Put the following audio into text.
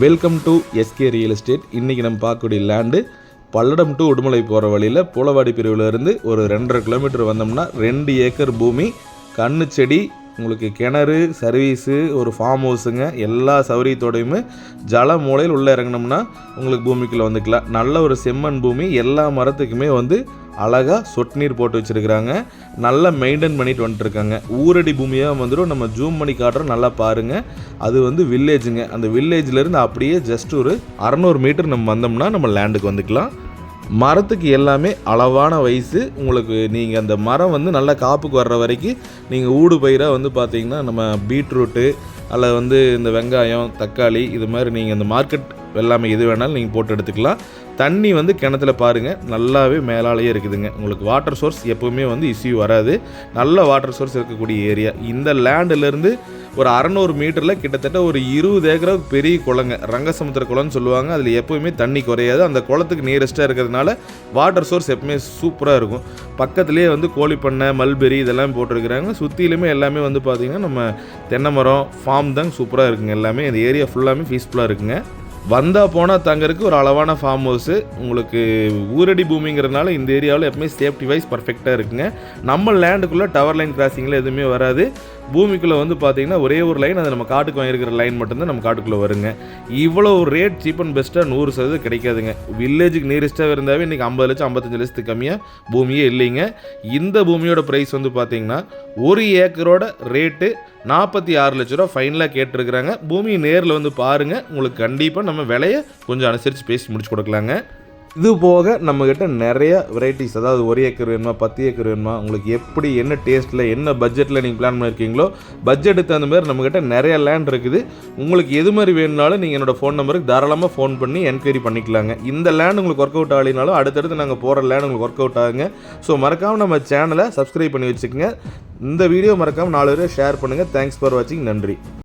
Welcome to SK real estate இன்றைக்கி நம்ம பார்க்கக்கூடிய லேண்டு பல்லடம் டு உடுமலை போகிற வழியில் பூலவாடி பிரிவில் இருந்து ஒரு ரெண்டரை கிலோமீட்டர் வந்தோம்னா ரெண்டு ஏக்கர் பூமி கண்ணு செடி உங்களுக்கு கிணறு சர்வீஸு ஒரு ஃபார்ம் ஹவுஸுங்க எல்லா சௌகரியத்தோடையுமே ஜல மூலையில் உள்ளே இறங்கினோம்னா உங்களுக்கு பூமிக்குள்ளே வந்துக்கலாம். நல்ல ஒரு செம்மண் பூமி எல்லா மரத்துக்குமே வந்து அழகாக சொட்டு நீர் போட்டு வச்சுருக்குறாங்க. நல்லா மெயின்டைன் பண்ணிட்டு வந்துட்டுருக்காங்க. ஊரடி பூமியாக வந்துடும் நம்ம ஜூம் பண்ணி காட்டுறோம். நல்லா பாருங்கள் அது வந்து வில்லேஜுங்க அந்த வில்லேஜ்லேருந்து அப்படியே ஜஸ்ட் ஒரு அறநூறு மீட்டர் நம்ம வந்தோம்னா நம்ம லேண்டுக்கு வந்துக்கலாம். மரத்துக்கு எல்லாமே அளவான வயசு. உங்களுக்கு நீங்கள் அந்த மரம் வந்து நல்லா காப்புக்கு வர்ற வரைக்கும் நீங்கள் ஊடு பயிராக வந்து பார்த்தீங்கன்னா நம்ம பீட்ரூட்டு அல்லது வந்து இந்த வெங்காயம் தக்காளி இது மாதிரி நீங்கள் இந்த மார்க்கெட் வெள்ளாமை எது வேணாலும் நீங்கள் போட்டு எடுத்துக்கலாம். தண்ணி வந்து கிணத்துல பாருங்கள் நல்லாவே மேலாலேயே இருக்குதுங்க. உங்களுக்கு வாட்டர் சோர்ஸ் எப்போவுமே வந்து இஷ்யூ வராது. நல்ல வாட்டர் சோர்ஸ் இருக்கக்கூடிய ஏரியா இந்த லேண்டிலேருந்து ஒரு அறநூறு மீட்டரில் கிட்டத்தட்ட ஒரு இருபது ஏக்கராவுக்கு பெரிய குளங்க. ரங்கசமுத்திர குளம்னு சொல்லுவாங்க. அதில் எப்போவுமே தண்ணி குறையாது. அந்த குளத்துக்கு நியரஸ்ட்டாக இருக்கிறதுனால வாட்டர் சோர்ஸ் எப்பவுமே சூப்பராக இருக்கும். பக்கத்துலேயே வந்து கோழிப்பண்ணை மல்பெரி இதெல்லாம் போட்டிருக்கிறாங்க. சுற்றிலுமே எல்லாமே வந்து பார்த்திங்கன்னா நம்ம தென்னை மரம் ஃபார்ம் தான் சூப்பராக இருக்குங்க. எல்லாமே இந்த ஏரியா ஃபுல்லாமே பீஸ்ஃபுல்லாக இருக்குங்க. வந்தால் போனால் தங்கறதுக்கு ஒரு அளவான ஃபார்ம் ஹவுஸு உங்களுக்கு ஊரடி பூமிங்கிறதுனால இந்த ஏரியாவில் எப்பவுமே சேஃப்டி வைஸ் பர்ஃபெக்டாக இருக்குங்க. நம்ம லேண்டுக்குள்ளே டவர் லைன் கிராசிங்கில் எதுவுமே வராது. பூமிக்குள்ளே வந்து பார்த்தீங்கன்னா ஒரே ஒரு லைன் அது நம்ம காட்டுக்கு வாங்கியிருக்கிற லைன் மட்டும்தான் நம்ம காட்டுக்குள்ளே வருங்க. இவ்வளோ ரேட் சீப் அண்ட் பெஸ்ட்டாக நூறு சதவீதம் கிடைக்காதுங்க. வில்லேஜுக்கு நியரஸ்ட்டாக இருந்தாவே இன்றைக்கி ஐம்பது லட்சம் ஐம்பத்தஞ்சு லட்சத்துக்கு கம்மியாக பூமியே இல்லைங்க. இந்த பூமியோட ப்ரைஸ் வந்து பார்த்தீங்கன்னா ஒரு ஏக்கரோட ரேட்டு நாற்பத்தி ஆறு லட்ச ரூபா ஃபைனலாக கேட்டிருக்கிறாங்க. பூமியை நேரில் வந்து பாருங்கள் உங்களுக்கு கண்டிப்பாக நம்ம விலையை கொஞ்சம் அனுசரித்து பேசி முடிச்சு கொடுக்கலாங்க. இது போக நம்மக்கிட்ட நிறைய வெரைட்டிஸ் அதாவது ஒரு ஏக்கர் வேணுமா பத்து ஏக்கர் வேணுமா உங்களுக்கு எப்படி என்ன டேஸ்ட்டில் என்ன பட்ஜெட்டில் நீங்கள் பிளான் பண்ணியிருக்கீங்களோ பட்ஜெட்டுக்கு தகுந்த மாதிரி நம்மக்கிட்ட நிறைய லேண்ட் இருக்குது. உங்களுக்கு எது மாதிரி வேணுனாலும் நீங்கள் என்னோடய ஃபோன் நம்பருக்கு தாராளமாக ஃபோன் பண்ணி என்கொயரி பண்ணிக்கலாங்க. இந்த லேண்ட் உங்களுக்கு ஒர்க் அவுட் ஆகலினாலும் அடுத்தடுத்து நாங்கள் போகிற லேண்ட் உங்களுக்கு ஒர்க் அவுட் ஆகுங்க. ஸோ மறக்காமல் நம்ம சேனலை சப்ஸ்கிரைப் பண்ணி வச்சுக்கோங்க. இந்த வீடியோ மறக்காமல் நாலு பேர் ஷேர் பண்ணுங்கள் தேங்க்ஸ் ஃபார் வாட்சிங் நன்றி.